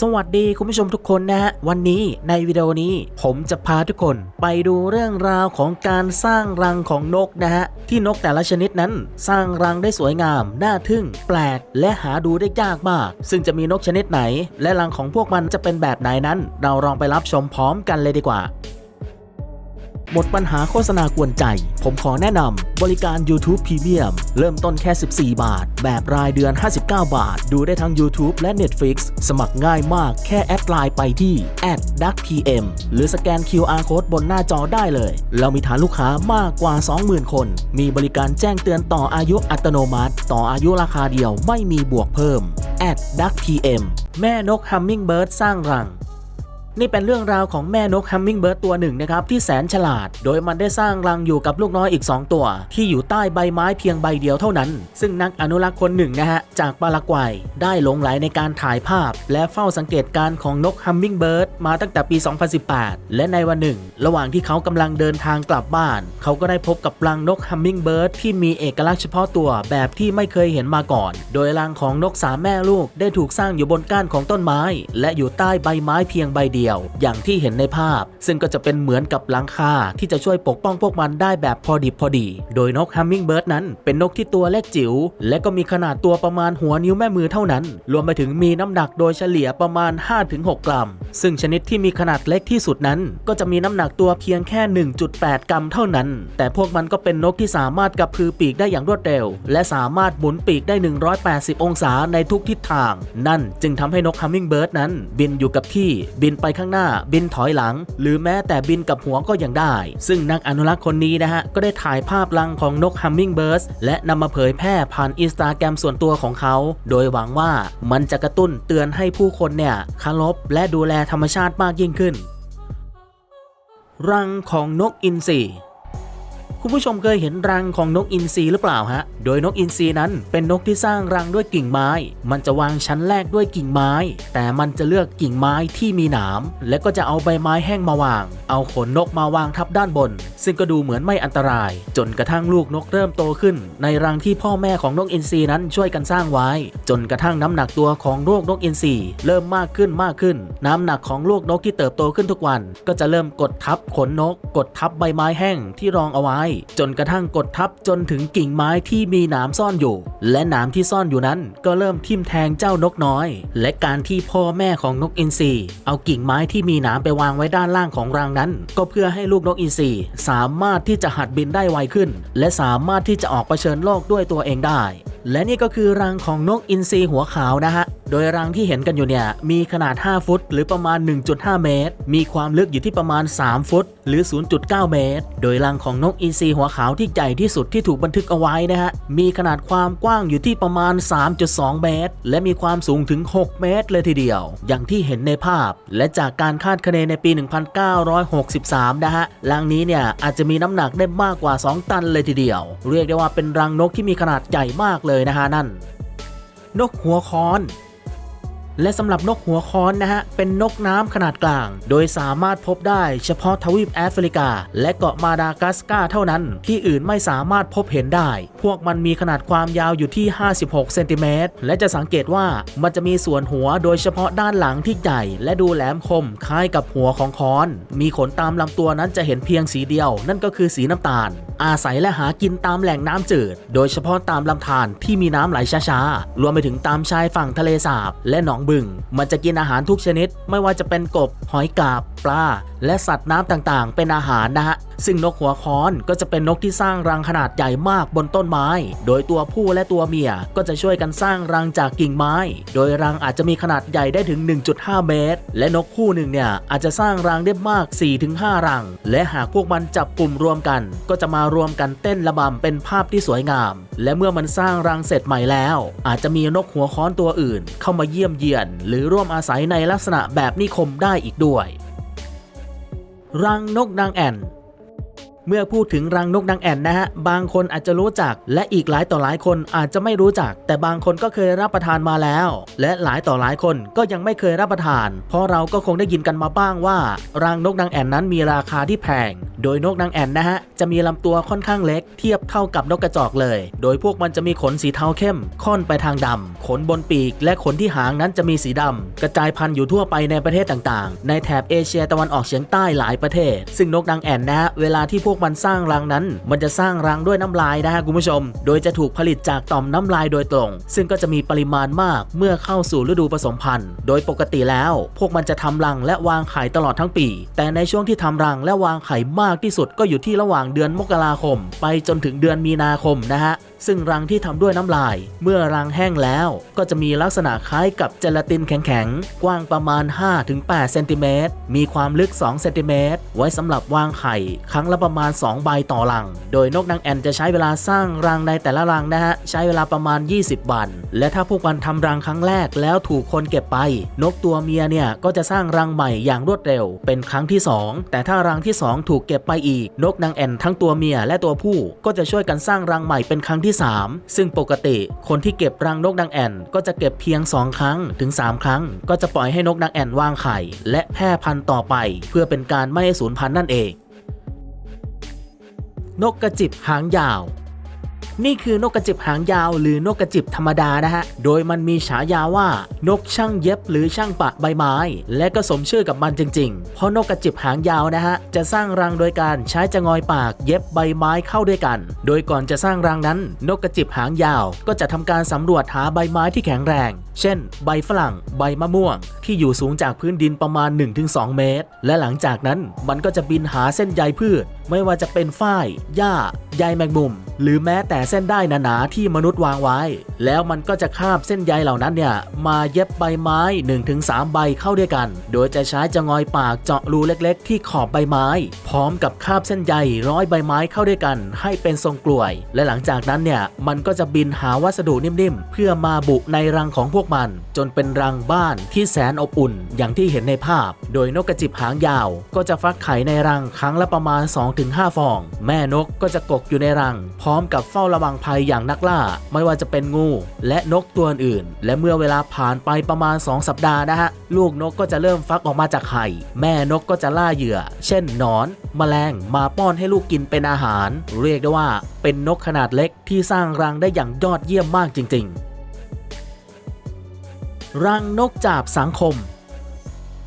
สวัสดีคุณผู้ชมทุกคนนะฮะ วันนี้ในวิดีโอนี้ผมจะพาทุกคนไปดูเรื่องราวของการสร้างรังของนกนะฮะ ที่นกแต่ละชนิดนั้นสร้างรังได้สวยงาม น่าทึ่ง แปลก และหาดูได้ยากมาก ซึ่งจะมีนกชนิดไหน และรังของพวกมันจะเป็นแบบไหนนั้น เราลองไปรับชมพร้อมกันเลยดีกว่า หมดปัญหาโฆษณากวนใจ ผมขอแนะนำบริการ YouTube Premium เริ่มต้นแค่ 14 บาท แบบรายเดือน 59 บาท ดูได้ทั้ง YouTube และ Netflix สมัครง่ายมากแค่แอดไลน์ไปที่ @duckpm หรือสแกน QR Code บนหน้าจอได้เลย เรามีฐานลูกค้ามากกว่า 20,000 คน มีบริการแจ้งเตือนต่ออายุอัตโนมัติ ต่ออายุราคาเดียวไม่มีบวกเพิ่ม @duckpm แม่นก Hummingbird สร้างรัง นี่เป็นเรื่องราวของแม่นกฮัมมิงเบิร์ดตัวหนึ่งนะครับที่แสนฉลาด โดยมันได้สร้างรังอยู่กับลูกน้อยอีก 2 ตัว ที่อยู่ใต้ใบไม้เพียงใบเดียวเท่านั้น ซึ่งนักอนุรักษ์คนหนึ่งนะฮะ จากปารากวัย ได้หลงไหลในการถ่ายภาพ และเฝ้าสังเกตการณ์ของนกฮัมมิงเบิร์ดมาตั้งแต่ปี 2018 และในวันหนึ่ง ระหว่างที่เขากำลังเดินทางกลับบ้าน เขาก็ได้พบกับรังนกฮัมมิงเบิร์ดที่มีเอกลักษณ์เฉพาะตัวแบบที่ไม่เคยเห็นมาก่อน โดยรังของนกสามแม่ลูกได้ถูกสร้างอยู่บนก้านของต้นไม้ และอยู่ใต้ใบไม้เพียงใบเดียวอย่างที่เห็นในภาพ ซึ่งก็จะเป็นเหมือนกับหลังคาที่จะช่วยปกป้องพวกมันได้แบบพอดิบพอดี โดยนกฮัมมิงเบิร์ดนั้น เป็นนกที่ตัวเล็กจิ๋วและก็มีขนาดตัวประมาณหัวนิ้วแม่มือเท่านั้น รวมไปถึงมีน้ำหนักโดยเฉลี่ยประมาณ 5-6 กรัม ซึ่งชนิดที่มีขนาดเล็กที่สุดนั้น ก็จะมีน้ำหนักตัวเพียงแค่ 1.8 กรัมเท่านั้น แต่พวกมันก็เป็นนกที่สามารถกระพือปีกได้อย่างรวดเร็ว และสามารถหมุนปีกได้ 180 องศาในทุกทิศทาง นั่นจึงทำให้นกฮัมมิงเบิร์ดนั้น บินอยู่กับที่บินไปข้างหน้า บินถอยหลัง หรือแม้แต่บินกับหัวก็ยังได้ ซึ่งนักอนุรักษ์คนนี้นะฮะ ก็ได้ถ่ายภาพรังของนกฮัมมิงเบิร์ดและนำมาเผยแพร่ผ่านอินสตาแกรมส่วนตัวของเขา โดยหวังว่ามันจะกระตุ้นเตือนให้ผู้คนเนี่ยคารพและดูแลธรรมชาติมากยิ่งขึ้น รังของนกอินทรี คุณผู้ชมเคยเห็นรังของนกอินทรีหรือเปล่าฮะ โดยนกอินทรีนั้นเป็นนกที่สร้างรังด้วยกิ่งไม้ มันจะวางชั้นแรกด้วยกิ่งไม้ แต่มันจะเลือกกิ่งไม้ที่มีหนาม และก็จะเอาใบไม้แห้งมาวาง เอาขนนกมาวางทับด้านบน ซึ่งก็ดูเหมือนไม่อันตราย จนกระทั่งลูกนกเริ่มโตขึ้น ในรังที่พ่อแม่ของนกอินทรีนั้นช่วยกันสร้างไว้ จนกระทั่งน้ำหนักตัวของลูกนกอินทรีเริ่มมากขึ้นมากขึ้น น้ำหนักของลูกนกที่เติบโตขึ้นทุกวัน ก็จะเริ่มกดทับขนนก กดทับใบไม้แห้งที่รองเอาไว้จนกระทั่งกดทับจนถึงกิ่งไม้ที่มีหนามซ่อนอยู่ และหนามที่ซ่อนอยู่นั้นก็เริ่มทิ่มแทงเจ้านกน้อย และการที่พ่อแม่ของนกอินทรีเอากิ่งไม้ที่มีหนามไปวางไว้ด้านล่างของรังนั้น ก็เพื่อให้ลูกนกอินทรีสามารถที่จะหัดบินได้ไวขึ้น และสามารถที่จะออกเผชิญโลกด้วยตัวเองได้และนี่ก็คือรังของนกอินทรีหัวขาวนะฮะ โดยรังที่เห็นกันอยู่เนี่ยมีขนาด 5 ฟุต หรือประมาณ 1.5 เมตร มีความลึกอยู่ที่ประมาณ 3 ฟุต หรือ 0.9 เมตร โดยรังของนกอินทรีหัวขาวที่ใหญ่ที่สุดที่ถูกบันทึกเอาไว้นะฮะ มีขนาดความกว้างอยู่ที่ประมาณ 3.2 เมตร และมีความสูงถึง 6 เมตร เลยทีเดียว อย่างที่เห็นในภาพ และจากการคาดคะเนในปี 1963 นะฮะ รังนี้เนี่ยอาจจะมีน้ำหนักได้มากกว่า 2 ตันเลยทีเดียว เรียกได้ว่าเป็นรังนกที่มีขนาดใหญ่มากเลยเลยนะฮะนั่น นกหัวคอน และสำหรับนกหัวค้อนนะฮะ เป็นนกน้ำขนาดกลาง โดยสามารถพบได้เฉพาะทวีปแอฟริกา และเกาะมาดากัสการ์เท่านั้น ที่อื่นไม่สามารถพบเห็นได้ พวกมันมีขนาดความยาวอยู่ที่ 56 เซนติเมตร และจะสังเกตว่ามันจะมีส่วนหัวโดยเฉพาะด้านหลังที่ใหญ่ และดูแหลมคมคล้ายกับหัวของค้อน มีขนตามลำตัวนั้นจะเห็นเพียงสีเดียว นั่นก็คือสีน้ำตาล อาศัยและหากินตามแหล่งน้ำจืด โดยเฉพาะตามลำธารที่มีน้ำไหลช้าๆ รวมไปถึงตามชายฝั่งทะเลสาบ และหนองบึง มันจะกินอาหารทุกชนิด ไม่ว่าจะเป็นกบ หอยกาบ ปลา และสัตว์น้ำต่างๆ เป็นอาหารนะฮะ ซึ่งนกหัวค้อนก็จะเป็นนกที่สร้างรังขนาดใหญ่มากบนต้นไม้ โดยตัวผู้และตัวเมียก็จะช่วยกันสร้างรังจากกิ่งไม้ โดยรังอาจจะมีขนาดใหญ่ได้ถึง 1.5 เมตร และนกคู่หนึ่งเนี่ยอาจจะสร้างรังได้มาก 4-5 รัง และหากพวกมันจับกลุ่มรวมกัน ก็จะมารวมกันเต้นระบำเป็นภาพที่สวยงาม และเมื่อมันสร้างรังเสร็จใหม่แล้ว อาจจะมีนกหัวค้อนตัวอื่น เข้ามาเยี่ยมเยียน หรือร่วมอาศัยในลักษณะแบบนิคมได้อีกด้วย รังนกนางแอ่น เมื่อพูดถึงรังนกนางแอ่นนะฮะ บางคนอาจจะรู้จัก และอีกหลายต่อหลายคนอาจจะไม่รู้จัก แต่บางคนก็เคยรับประทานมาแล้ว และหลายต่อหลายคนก็ยังไม่เคยรับประทาน เพราะเราก็คงได้ยินกันมาบ้างว่า รังนกนางแอ่นนั้นมีราคาที่แพง โดยนกนางแอ่นนะฮะ จะมีลำตัวค่อนข้างเล็ก เทียบเท่ากับนกกระจอกเลย โดยพวกมันจะมีขนสีเทาเข้ม ค่อนไปทางดำขนบนปีก และขนที่หางนั้นจะมีสีดำกระจายพันธุ์อยู่ทั่วไปในประเทศต่างๆ ในแถบเอเชียตะวันออกเฉียงใต้หลายประเทศ ซึ่งนกนางแอ่นนะฮะเวลาที่พวกกมันสร้างรังนั้น มันจะสร้างรังด้วยน้ำลายนะฮะคุณผู้ชม โดยจะถูกผลิตจากต่อมน้ำลายโดยตรง ซึ่งก็จะมีปริมาณมากเมื่อเข้าสู่ฤดูผสมพันธุ์ โดยปกติแล้ว พวกมันจะทำรังและวางไข่ตลอดทั้งปี แต่ในช่วงที่ทำรังและวางไข่มากที่สุดก็อยู่ที่ระหว่างเดือนมกราคม ไปจนถึงเดือนมีนาคมนะฮะซึ่งรังที่ทำด้วยน้ำลาย เมื่อรังแห้งแล้ว ก็จะมีลักษณะคล้ายกับเจลาตินแข็งๆ กว้างประมาณ 5-8เซนติเมตรมีความลึก2เซนติเมตรไว้สำหรับวางไข่ ครั้งละประมาณาณ 2 ใบต่อรัง โดยนกนางแอ่นจะใช้เวลาสร้างรังในแต่ละรังนะฮะ ใช้เวลาประมาณ 20 วัน และถ้าพวกมันทำรังครั้งแรกแล้วถูกคนเก็บไป นกตัวเมียเนี่ยก็จะสร้างรังใหม่อย่างรวดเร็ว เป็นครั้งที่ 2 แต่ถ้ารังที่ 2 ถูกเก็บไปอีก นกนางแอ่นทั้งตัวเมียและตัวผู้ก็จะช่วยกันสร้างรังใหม่เป็นครั้งที่ 3 ซึ่งปกติคนที่เก็บรังนกนางแอ่นก็จะเก็บเพียง 2 ครั้งถึง 3 ครั้ง ก็จะปล่อยให้นกนางแอ่นวางไข่ และแพร่พันธุ์ต่อไป เพื่อเป็นการไม่ให้สูญพันธุ์นั่นเอง นกกระจิบหางยาว นี่คือนกกระจิบหางยาว หรือนกกระจิบธรรมดานะฮะ โดยมันมีฉายาว่า นกช่างเย็บหรือช่างปะใบไม้ และก็สมชื่อกับมันจริง ๆ เพราะนกกระจิบหางยาวนะฮะ จะสร้างรังโดยการใช้จะงอยปากเย็บใบไม้เข้าด้วยกัน โดยก่อนจะสร้างรังนั้น นกกระจิบหางยาว ก็จะทำการสำรวจหาใบไม้ที่แข็งแรง เช่น ใบฝรั่ง ใบมะม่วง ที่อยู่สูงจากพื้นดินประมาณ 1-2 เมตร และหลังจากนั้นมันก็จะบินหาเส้นใยพืชไม่ว่าจะเป็นฝ้ายหญ้าใยแมงมุม หรือแม้แต่เส้นได้หนาๆที่มนุษย์วางไว้ แล้วมันก็จะคาบเส้นใยเหล่านั้นเนี่ย มาเย็บใบไม้ 1-3 ใบเข้าด้วยกัน โดยจะใช้จะงอยปากเจาะรูเล็กๆ ที่ขอบใบไม้ พร้อมกับคาบเส้นใยร้อยใบไม้เข้าด้วยกัน ให้เป็นทรงกลวย และหลังจากนั้นเนี่ยมันก็จะบินหาวัสดุนิ่มๆ เพื่อมาบุในรังของพวกมัน จนเป็นรังบ้านที่แสนอบอุ่น อย่างที่เห็นในภาพ โดยนกกระจิบหางยาว ก็จะฟักไข่ในรังครั้งละประมาณ2-5 ฟอง แม่นกก็จะกกอยู่ในรัง พร้อมกับเฝ้าระวังภัยอย่างนักล่า ไม่ว่าจะเป็นงู และนกตัวอื่น และเมื่อเวลาผ่านไปประมาณ 2 สัปดาห์นะฮะ ลูกนกก็จะเริ่มฟักออกมาจากไข่ แม่นกก็จะล่าเหยื่อ เช่นหนอนแมลงมาป้อนให้ลูกกินเป็นอาหาร เรียกได้ว่า เป็นนกขนาดเล็กที่สร้างรังได้อย่างยอดเยี่ยมมากจริง ๆ รังนกจาบสังคม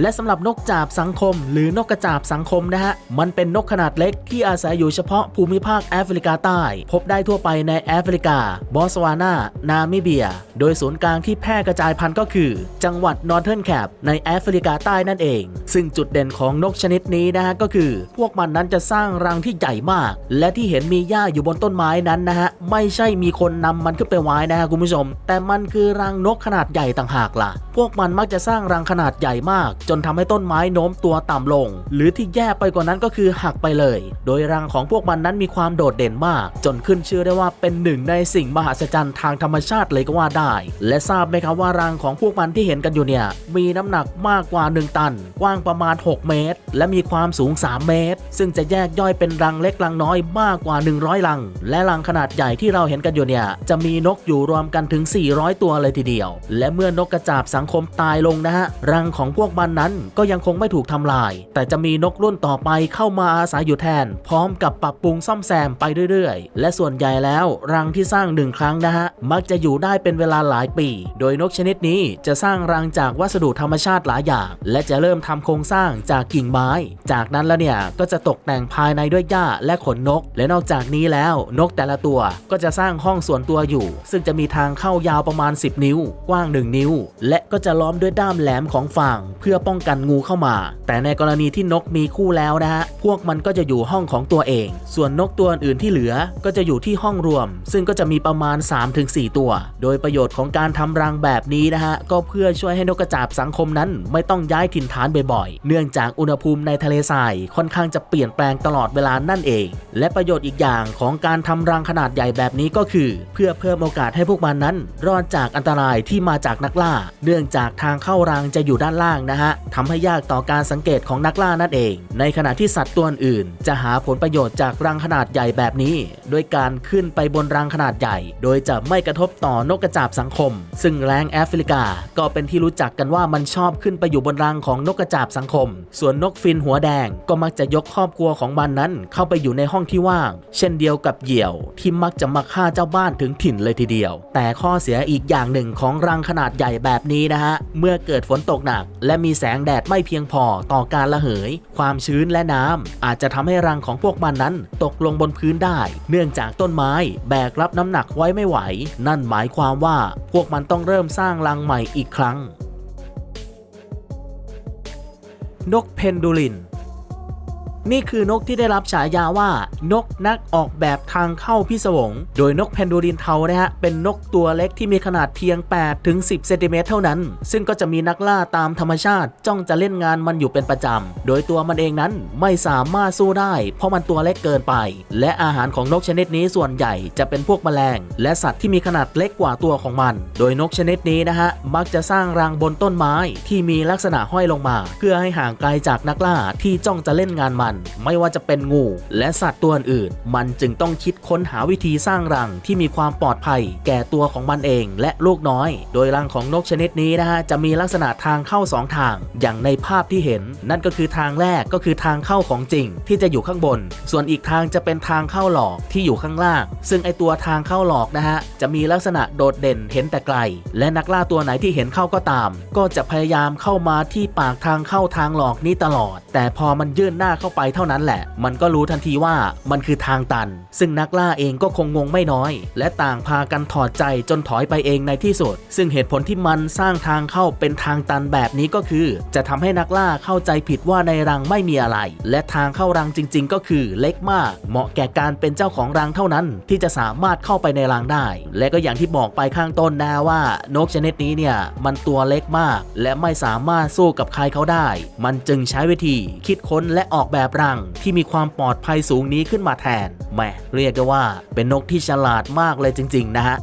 และสำหรับนกจาบสังคม หรือนกกระจาบสังคมนะฮะ มันเป็นนกขนาดเล็กที่อาศัยอยู่เฉพาะภูมิภาคแอฟริกาใต้ พบได้ทั่วไปในแอฟริกา บอสวานา นามิเบีย โดยศูนย์กลางที่แพร่กระจายพันธุ์ก็คือ จังหวัดนอร์เทิร์นแคปในแอฟริกาใต้นั่นเอง ซึ่งจุดเด่นของนกชนิดนี้นะฮะก็คือ พวกมันนั้นจะสร้างรังที่ใหญ่มาก และที่เห็นมีหญ้าอยู่บนต้นไม้นั้นนะฮะไม่ใช่มีคนนำมันขึ้นไปไว้นะฮะคุณผู้ชม แต่มันคือรังนกขนาดใหญ่ต่างหากล่ะ พวกมันมักจะสร้างรังขนาดใหญ่มากจนทำให้ต้นไม้โน้มตัวต่ำลง หรือที่แย่ไปกว่านั้นก็คือหักไปเลย โดยรังของพวกมันนั้นมีความโดดเด่นมาก จนขึ้นชื่อได้ว่าเป็นหนึ่งในสิ่งมหัศจรรย์ทางธรรมชาติเลยก็ว่าได้ และทราบไหมครับว่ารังของพวกมันที่เห็นกันอยู่เนี่ยมีน้ำหนักมากกว่า 1 ตัน กว้างประมาณ 6 เมตร และมีความสูง 3 เมตร ซึ่งจะแยกย่อยเป็นรังเล็กรังน้อยมากกว่า 100 รัง และรังขนาดใหญ่ที่เราเห็นกันอยู่เนี่ยจะมีนกอยู่รวมกันถึง 400 ตัวเลยทีเดียว และเมื่อนกกระจาบสังคมตายลงนะฮะรังของพวกมันนั้นก็ยังคงไม่ถูกทำลาย แต่จะมีนกรุ่นต่อไปเข้ามาอาศัยอยู่แทน พร้อมกับปรับปรุงซ่อมแซมไปเรื่อยๆ และส่วนใหญ่แล้วรังที่สร้างหนึ่งครั้งนะฮะ มักจะอยู่ได้เป็นเวลาหลายปี โดยนกชนิดนี้จะสร้างรังจากวัสดุธรรมชาติหลายอย่าง และจะเริ่มทำโครงสร้างจากกิ่งไม้ จากนั้นแล้วเนี่ยก็จะตกแต่งภายในด้วยหญ้าและขนนก และนอกจากนี้แล้วนกแต่ละตัวก็จะสร้างห้องส่วนตัวอยู่ ซึ่งจะมีทางเข้ายาวประมาณ 10 นิ้ว กว้าง 1 นิ้ว และก็จะล้อมด้วยด้ามแหลมของฟางเพื่อป้องกันงูเข้ามา แต่ในกรณีที่นกมีคู่แล้วนะฮะพวกมันก็จะอยู่ห้องของตัวเอง ส่วนนกตัวอื่นที่เหลือก็จะอยู่ที่ห้องรวม ซึ่งก็จะมีประมาณ 3-4 ตัว โดยประโยชน์ของการทำรังแบบนี้นะฮะก็เพื่อช่วยให้นกกระจาบสังคมนั้น ไม่ต้องย้ายถิ่นฐานบ่อยๆ เนื่องจากอุณหภูมิในทะเลทรายค่อนข้างจะเปลี่ยนแปลงตลอดเวลานั่นเอง และประโยชน์อีกอย่างของการทำรังขนาดใหญ่แบบนี้ก็คือ เพื่อเพิ่มโอกาสให้พวกมันนั้น รอดจากอันตรายที่มาจากนักล่า เนื่องจากทางเข้ารังจะอยู่ด้านล่างนะฮะะทำให้ยากต่อการสังเกตของนักล่านั่นเอง ในขณะที่สัตว์ตัวอื่น จะหาผลประโยชน์จากรังขนาดใหญ่แบบนี้ โดยการขึ้นไปบนรังขนาดใหญ่ โดยจะไม่กระทบต่อนกกระจาบสังคม ซึ่งแรงแอฟริกา ก็เป็นที่รู้จักกันว่ามันชอบขึ้นไปอยู่บนรังของนกกระจาบสังคม ส่วนนกฟินหัวแดงก็มักจะยกครอบครัวของมันนั้น เข้าไปอยู่ในห้องที่ว่าง เช่นเดียวกับเหยี่ยว ที่มักจะมาฆ่าเจ้าบ้านถึงถิ่นเลยทีเดียว แต่ข้อเสียอีกอย่างหนึ่งของรังขนาดใหญ่แบบนี้นะฮะเมื่อเกิดฝนตกหนัก และมีแสงแดดไม่เพียงพอต่อการระเหย ความชื้นและน้ำอาจจะทำให้รังของพวกมันนั้นตกลงบนพื้นได้ เนื่องจากต้นไม้แบกรับน้ำหนักไว้ไม่ไหว นั่นหมายความว่าพวกมันต้องเริ่มสร้างรังใหม่อีกครั้ง นกเพนดูลิน นี่คือนกที่ได้รับฉายาว่า นกนักออกแบบทางเข้าพิศวง โดยนกเพนดูลินเทานะฮะ เป็นนกตัวเล็กที่มีขนาดเพียง 8 ถึง 10 เซนติเมตรเท่านั้น ซึ่งก็จะมีนักล่าตามธรรมชาติ จ้องจะเล่นงานมันอยู่เป็นประจำ โดยตัวมันเองนั้นไม่สามารถสู้ได้ เพราะมันตัวเล็กเกินไป และอาหารของนกชนิดนี้ส่วนใหญ่จะเป็นพวกแมลง และสัตว์ที่มีขนาดเล็กกว่าตัวของมัน โดยนกชนิดนี้นะฮะ มักจะสร้างรังบนต้นไม้ที่มีลักษณะห้อยลงมา เพื่อให้ห่างไกลจากนักล่าที่จ้องจะเล่นงานมันไม่ว่าจะเป็นงู และสัตว์ตัวอื่น มันจึงต้องคิดค้นหาวิธีสร้างรังที่มีความปลอดภัย แก่ตัวของมันเอง และลูกน้อย โดยรังของนกชนิดนี้นะฮะจะมีลักษณะทางเข้าสองทาง อย่างในภาพที่เห็น นั่นก็คือทางแรกก็คือทางเข้าของจริง ที่จะอยู่ข้างบน ส่วนอีกทางจะเป็นทางเข้าหลอกที่อยู่ข้างล่าง ซึ่งไอตัวทางเข้าหลอกนะฮะจะมีลักษณะโดดเด่นเห็นแต่ไกล และนักล่าตัวไหนที่เห็นเข้าก็ตาม ก็จะพยายามเข้ามาที่ปากทางเข้าทางหลอกนี้ตลอด แต่พอมันยื่นหน้าเข้าไปเท่านั้นแหละ มันก็รู้ทันทีว่ามันคือทางตัน ซึ่งนักล่าเองก็คงงงไม่น้อย และต่างพากันถอดใจจนถอยไปเองในที่สุด ซึ่งเหตุผลที่มันสร้างทางเข้าเป็นทางตันแบบนี้ก็คือ จะทำให้นักล่าเข้าใจผิดว่าในรังไม่มีอะไร และทางเข้ารังจริง ๆ ก็คือเล็กมาก เหมาะแก่การเป็นเจ้าของรังเท่านั้น ที่จะสามารถเข้าไปในรังได้ และก็อย่างที่บอกไปข้างต้นนะว่านกชนิดนี้เนี่ยมันตัวเล็กมาก และไม่สามารถสู้กับใครเขาได้ มันจึงใช้วิธี คิดค้นและออกแบบแบบรังที่มีความปลอดภัยสูงนี้ขึ้นมาแทนแหมเรียกได้ว่าเป็นนกที่ฉลาดมากเลยจริง ๆ นะฮะ